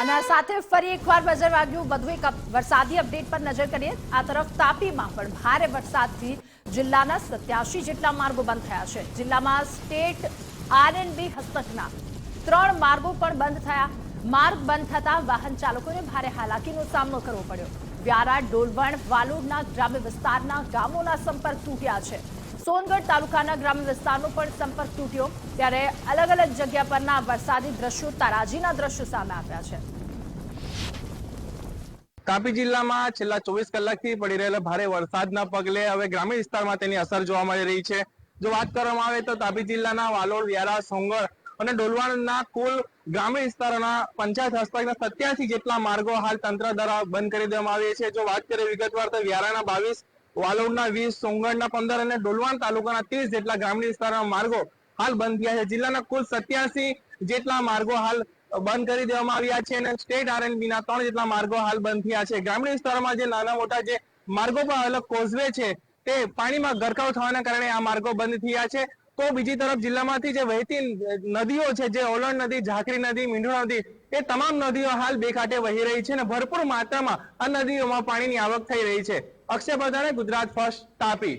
અને સાથે ફરી એકવાર નજર વાગ્યું. વધુ એક વરસાદી અપડેટ પર નજર કરીએ. આ તરફ તાપીમાં પણ ભારે વરસાદથી જિલ્લાના સત્યાસી જેટલા માર્ગો બંધ થયા છે. જિલ્લામાં સ્ટેટ આરએનબી હસ્તકના ત્રણ માર્ગો પણ બંધ થયા. માર્ગ બંધ થતા વાહન ચાલકોને ભારે હાલાકીનો સામનો કરવો પડ્યો. વ્યારા, ડોલવણ, વાલોડના ગ્રામ્ય વિસ્તારના ગામોના સંપર્ક તૂટ્યા છે. સોનગઢ તાલુકાના ગ્રામ્ય વિસ્તારનો પણ સંપર્ક તૂટ્યો ત્યારે અલગ અલગ જગ્યા પરના વરસાદી દ્રશ્યો તારાજીના દ્રશ્યો સામે આવ્યા છે. તાપી જિલ્લામાં છેલ્લા ચોવીસ કલાકથી પડી રહેલા ભારે વરસાદના પગલે હવે ગ્રામીણ વિસ્તારમાં તેની અસર જોવા મળી રહી છે. જો વાત કરવામાં આવે તો તાપી જિલ્લાના વાલોડ, વ્યારા સોંગળ અને ડોલવાણના કુલ ગ્રામીણ વિસ્તારોના પંચાયત હસ્તકના સત્યાસી જેટલા માર્ગો હાલ તંત્ર દ્વારા બંધ કરી દેવામાં આવ્યા છે. જો વાત કરીએ વિગતવાર તો વ્યારાના બાવીસ વાલોડના વીસ સોંગણના પંદર અને ડોલવાણ તાલુકાના ત્રીસ જેટલા ગ્રામીણ વિસ્તારના માર્ગો હાલ બંધ થયા છે. જિલ્લાના કુલ સત્યાસી જેટલા માર્ગો હાલ બંધ કરી દેવામાં આવ્યા છે અને સ્ટેટ આરએનબી ના ત્રણ જેટલા માર્ગો હાલ બંધ થયા છે. ગ્રામીણ વિસ્તારમાં જે નાના મોટા જે માર્ગો પર અલગ કોઝવે છે તે પાણીમાં ગરકાવ થવાના કારણે આ માર્ગો બંધ થયા છે. તો બીજી તરફ જિલ્લામાંથી જે વહેતી નદીઓ છે, જે ઓલણ નદી, ઝાકરી નદી, મીંઢો નદી, એ તમામ નદીઓ હાલ બે કાંઠે વહી રહી છે અને ભરપૂર માત્રામાં આ નદીઓમાં પાણીની આવક થઈ રહી છે. અક્ષય પ્રધાને ગુજરાત ફર્સ્ટ તાપી.